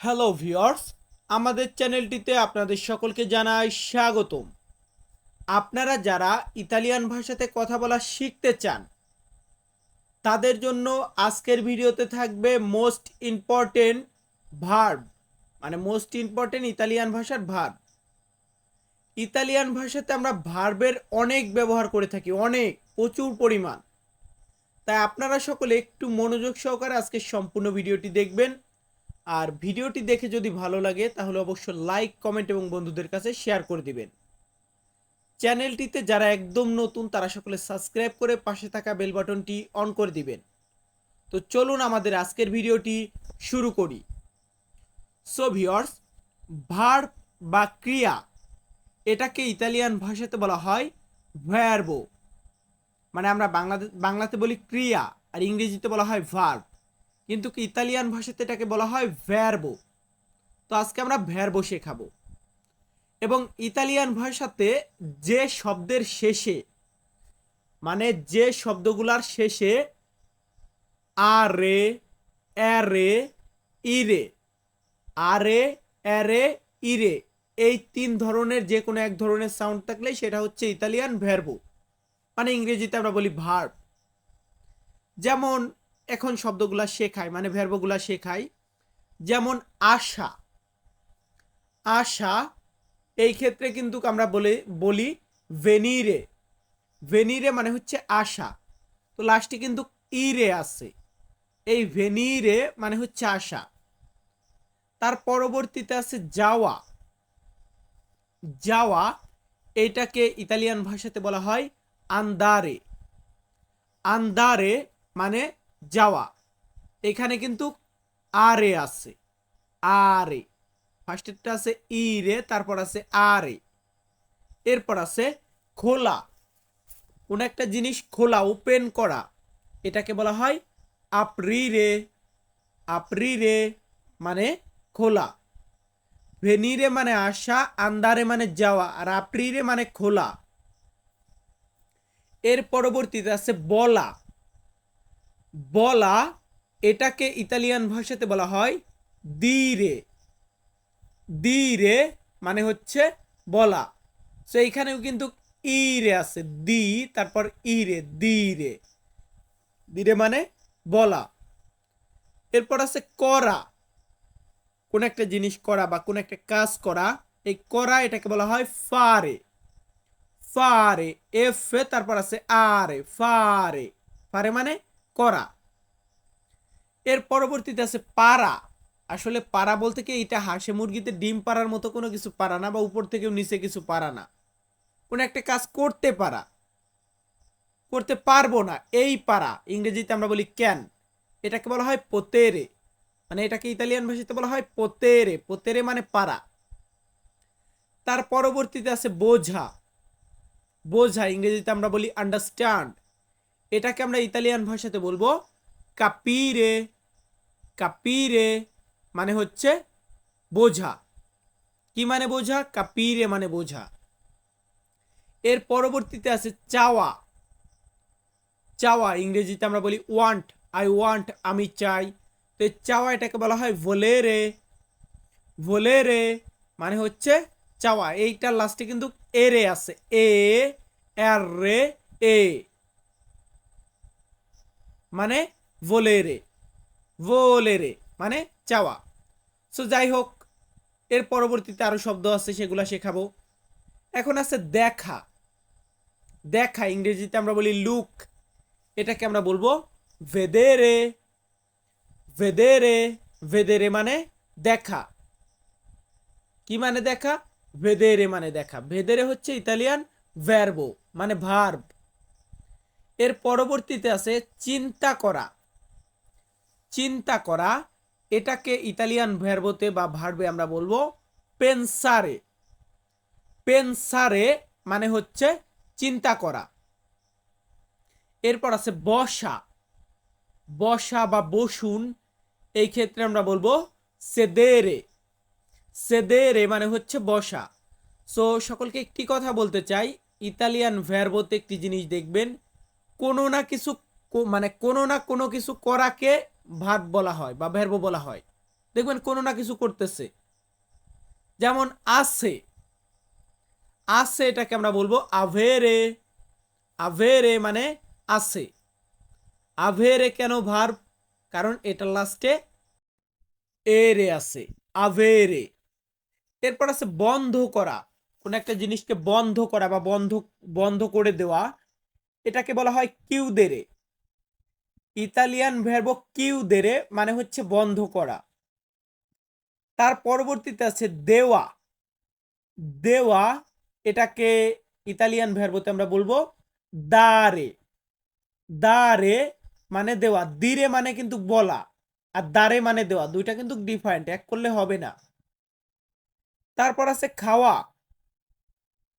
Hello viewers, আমাদের চ্যানেলটিতে আপনাদের সকলকে জানাই স্বাগতম। আপনারা যারা ইতালিয়ান ভাষাতে কথা বলা শিখতে চান, তাদের জন্য আজকের ভিডিওতে থাকবে মোস্ট ইম্পর্টেন্ট ভার্ব মানে মোস্ট ইম্পর্টেন্ট ইতালিয়ান ভাষার ভার্ব ইতালিয়ান ভাষাতে আমরা ভার্বের অনেক ব্যবহার করে থাকি, অনেক, প্রচুর পরিমাণ। তাই আপনারা সকলে একটু মনোযোগ সহকারে আজকে সম্পূর্ণ ভিডিওটি দেখবেন আর ভিডিওটি দেখে যদি ভালো লাগে, তাহলে অবশ্যই লাইক কমেন্ট এবং বন্ধুদের কাছে শেয়ার করে দিবেন। চ্যানেলটিতে যারা একদম নতুন, তারা সকলে সাবস্ক্রাইব করে পাশে থাকা বেল বাটনটি অন করে দিবেন। তো চলুন আমাদের আজকের ভিডিওটি শুরু করি। সো ভিওর্স ভার্ব বা ক্রিয়া, এটাকে ইতালিয়ান ভাষাতে বলা হয় ভ্যারবো মানে আমরা বাংলাদেশ বাংলাতে বলি ক্রিয়া, আর ইংরেজিতে বলা হয় ভার্ব কিন্তু ইতালিয়ান ভাষাতে এটাকে বলা হয় ভ্যারবো তো আজকে আমরা ভ্যারবো শেখাবো। এবং ইতালিয়ান ভাষাতে যে শব্দের শেষে মানে যে শব্দগুলার শেষে আরে এরে ইরে আরে এরে ইরে এই তিন ধরনের যে কোনো এক ধরনের সাউন্ড থাকলে সেটা হচ্ছে ইতালিয়ান ভ্যারবো মানে ইংরেজিতে আমরা বলি ভার্ব যেমন এখন শব্দগুলা শেখাই মানে ভ্যারবগুলা শেখাই যেমন আশা। আশা, এই ক্ষেত্রে কিন্তু আমরা বলে, বলি ভেনিরে ভেনিরে মানে হচ্ছে আশা। তো লাস্টে কিন্তু ইরে আছে। এই ভেনিরে মানে হচ্ছে আশা। তার পরবর্তীতে আছে যাওয়া। যাওয়া, এটাকে ইতালিয়ান ভাষাতে বলা হয় আন্দারে। আন্দারে মানে যাওয়া। এখানে কিন্তু আরে আছে। আরে। ফার্স্টেরটা আছে ই রে তারপর আছে আরে। এরপর আছে খোলা। কোন একটা জিনিস খোলা ওপেন করা। এটাকে বলা হয় আপরি রে আপরি রে মানে খোলা। ভেনিরে মানে আসা, আন্দারে মানে যাওয়া, আর আপ্রিরে মানে খোলা। এর পরবর্তীতে আছে বলা। বলা এটাকে ইতালিয়ান ভাষাতে বলা হয় দিরে। দিরে মানে হচ্ছে বলা। তো এইখানেও কিন্তু ইরে আছে, দি, তারপর ইরে, দিরে। দিরে মানে বলা। এরপর আছে করা। কোন একটা জিনিস করা বা কোন একটা কাজ করা, এই করা এটাকে বলা হয় ফারে। ফারে, এফ তারপর আছে আরে, ফারে। ফারে মানে করা। এর পরবর্তীতে আছে পারা আসলে পারা বলতে কি এটা হাঁসে মুরগিতে ডিম পারার মতো কোনো কিছু পারা না বা উপর থেকেও নিচে কিছু পারা না। কোনো একটা কাজ করতে পারা। করতে পারব না, এই পারা ইংরেজিতে আমরা বলি ক্যান। এটাকে বলা হয় পোতেরে। মানে এটাকে ইতালিয়ান ভাষাতে বলা হয় পোতেরে। পোতেরে মানে পারা তার পরবর্তীতে আছে বোঝা। বোঝা, ইংরেজিতে আমরা বলি আন্ডারস্ট্যান্ড এটাকে আমরা ইতালিয়ান ভাষাতে বলব কাপিরে কাপিরে মানে হচ্ছে বোঝা। কি মানে বোঝা? কাপিরে মানে বোঝা। এর পরবর্তীতে আছে চাওয়া। চাওয়া, ইংরেজিতে আমরা বলি ওয়ান্ট আই ওয়ান্ট আমি চাই। তো এই চাওয়া এটাকে বলা হয় ভোলেরে ভোলেরে মানে হচ্ছে চাওয়া। এইটার লাস্টে কিন্তু এরে আছে। এ আর রে, এ। মানে ভোলেরে ভোলেরে মানে চাওয়া। সো যাই হোক এর পরবর্তীতে আরও শব্দ আছে, সেগুলা শেখাবো। এখন আছে দেখা। দেখা, ইংরেজিতে আমরা বলি লুক এটাকে আমরা বলব ভেদেরে ভেদেরে ভেদেরে মানে দেখা। কি মানে দেখা? ভেদেরে মানে দেখা। ভেদেরে হচ্ছে ইতালিয়ান ভ্যারবো মানে ভার্ব এর পরবর্তীতে আছে চিন্তা করা। চিন্তা করা, এটাকে ইতালিয়ান ভ্যারবোতে বা ভার্বে আমরা বলব পেনসারে পেনসারে মানে হচ্ছে চিন্তা করা। এরপর আছে বসা। বসা বা বসুন, এই ক্ষেত্রে আমরা বলব সেদেরে সেদেরে মানে হচ্ছে বসা। সো সকলকে একটি কথা বলতে চাই, ইতালিয়ান ভ্যারবোতে একটি জিনিস দেখবেন কোনো না কিছু মানে কোনো না কোনো কিছু করাকে ভার্ব বলা হয় বা ভ্যারব বলা হয়। দেখবেন কোনো না কিছু করতেছে। যেমন আছে। আছে এটাকে আমরা বলব আভেরে আভেরে মানে আছে। আভেরে কেন ভার্ব কারণ এটা লাস্টে এরে আছে। আভেরে এরপর আছে বন্ধ করা। কোন একটা জিনিসকে বন্ধ করা বা বন্ধ বন্ধ করে দেওয়া। এটাকে বলা হয় কিউ দেরে ইতালিয়ান ভ্যারবো কিউ দেরে মানে হচ্ছে বন্ধ করা। তার পরবর্তীতে আছে দেওয়া। দেওয়া এটাকে ইতালিয়ান ভ্যারবোতে আমরা বলব দারে। দারে মানে দেওয়া। দিরে মানে কিন্তু বলা। আর দারে মানে দেওয়া। দুইটা কিন্তু ডিফারেন্ট এক করলে হবে না। তারপর আছে খাওয়া।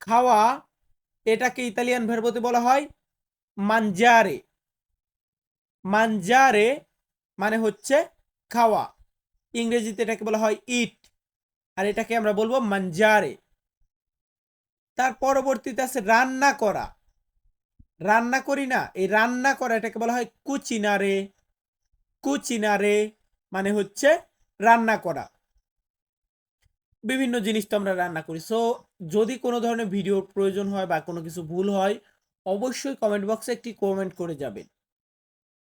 খাওয়া এটাকে ইতালিয়ান ভেরবোতে বলা হয় মানজারে মানজারে মানে হচ্ছে খাওয়া। ইংরেজিতে এটাকে বলা হয় ইট আর এটাকে আমরা বলব মানজারে তার পরবর্তীতে আছে রান্না করা। রান্না করি না, এই রান্না করা এটাকে বলা হয় কুচিনারে কুচিনারে মানে হচ্ছে রান্না করা। বিভিন্ন জিনিস তো আমরা রান্না করি। সো যদি কোনো ধরনের ভিডিওর প্রয়োজন হয় বা কোনো কিছু ভুল হয় অবশ্যই কমেন্ট বক্সে একটি কমেন্ট করে যাবেন।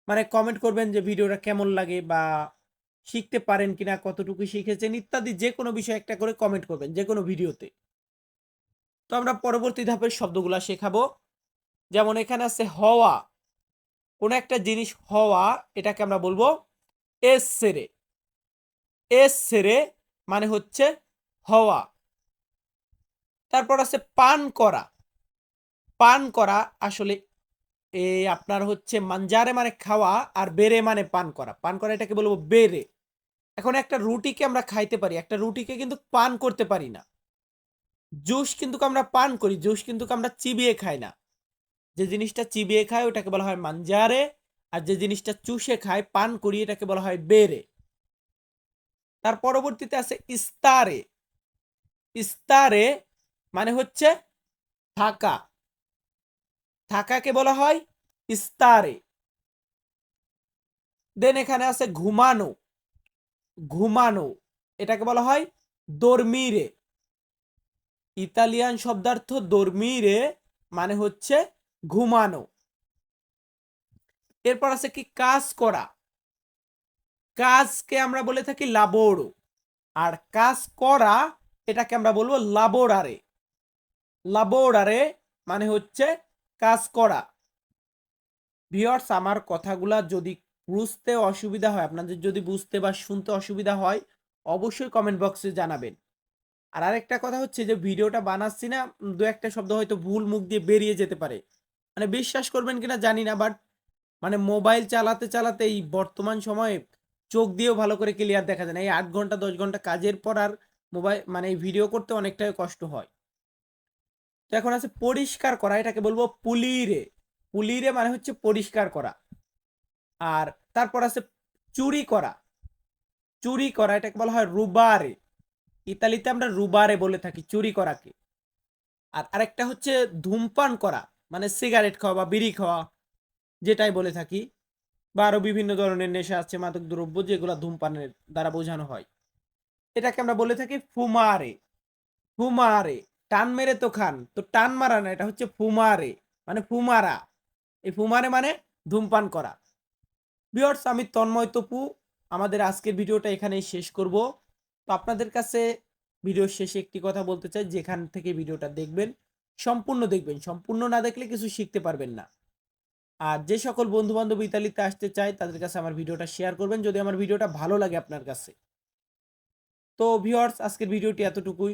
মানে কমেন্ট করবেন যে ভিডিওটা কেমন লাগে বা শিখতে পারেন কিনা, কতটুকু শিখেছেন ইত্যাদি যে কোনো বিষয় একটা করে কমেন্ট করবেন, যে কোনো ভিডিওতে। তো আমরা পরবর্তী ধাপের শব্দগুলা শেখাবো। যেমন এখানে আছে হওয়া। কোনো একটা জিনিস হওয়া, এটাকে আমরা বলব এস সেরে। এস সেরে মানে হচ্ছে হওয়া। তারপর আছে পান করা। পান করা আসলে এ আপনার হচ্ছে মানজারে মানে খাওয়া আর বেরে মানে পান করা। পান করা এটাকে বলব বেরে। এখন একটা রুটিকে আমরা খাইতে পারি, একটা রুটিকে কিন্তু পান করতে পারি না। জুস কিন্তু আমরা পান করি, জুস কিন্তু আমরা চিবিয়ে খাই না। যে জিনিসটা চিবিয়ে খায় ওটাকে বলা হয় মানজারে আর যে জিনিসটা চুষে খায়, পান করি এটাকে বলা হয় বেরে। তার পরবর্তীতে আছে ইস্তারে। ইস্তারে মানে হচ্ছে থাকা। থাকাকে বলা হয় ইস্তারে। দেন এখানে আছে ঘুমানো। ঘুমানো, এটাকে বলা হয় দর্মিরে। ইতালিয়ান শব্দার্থ দর্মিরে মানে হচ্ছে ঘুমানো। এরপর আছে কি কাজ করা। কাজকে আমরা বলে থাকি লাবোড়ো আর কাজ করা, এটাকে আমরা বলব লাবোরারে লাবোরারে মানে হচ্ছে কাজ করা। ভিওর্স আমার কথাগুলা যদি বুঝতে অসুবিধা হয়, আপনাদের যদি বুঝতে বা শুনতে অসুবিধা হয়, অবশ্যই কমেন্ট বক্সে জানাবেন। আর আরেকটা কথা হচ্ছে যে, ভিডিওটা বানাচ্ছি না দু একটা শব্দ হয়তো ভুল মুখ দিয়ে বেরিয়ে যেতে পারে। মানে বিশ্বাস করবেন কিনা জানি না বাট মানে মোবাইল চালাতে চালাতে এই বর্তমান সময়ে চোখ দিয়েও ভালো করে ক্লিয়ার দেখা যায় না। এই আট ঘণ্টা, দশ ঘণ্টা কাজের পর আর মোবাইল মানে ভিডিও করতে অনেকটাই কষ্ট হয়। তো এখন আছে পরিষ্কার করা, এটাকে বলব পুলিরে। পুলিরে মানে হচ্ছে পরিষ্কার করা। আর তারপর আছে চুরি করা। চুরি করা, এটাকে বলা হয় রুবারে। ইতালিতে আমরা রুবারে বলে থাকি, চুরি করাকে। আর আরেকটা হচ্ছে ধূমপান করা মানে সিগারেট খাওয়া বা বিড়ি খাওয়া, যেটাই বলে থাকি। বা আরও বিভিন্ন ধরনের নেশা আছে, মাদক দ্রব্য, যেগুলো ধূমপানের দ্বারা বোঝানো হয়। এটাকে আমরা বলে থাকি ফুমারে। ফুমারে। টান মেরে তো খান। তো টান মারা না, এটা হচ্ছে ফুমারে মানে ফুমারা। এই ফুমারে মানে ধূমপান করা। বিয়র্স আমি তন্ময় তপু। আমাদের আজকের ভিডিওটা এখানেই শেষ করব। তো আপনাদের কাছে ভিডিওর শেষে একটি কথা বলতে চাই, যেখান থেকে ভিডিওটা দেখবেন, সম্পূর্ণ দেখবেন। সম্পূর্ণ না দেখলে কিছু শিখতে পারবেন না। আর যে সকল বন্ধু বান্ধব ইতালিতে আসতে চায়, তাদের কাছে আমার ভিডিওটা শেয়ার করবেন, যদি আমার ভিডিওটা ভালো লাগে আপনার কাছে। তো ভিওয়ার্স আজকের ভিডিওটি এতটুকুই।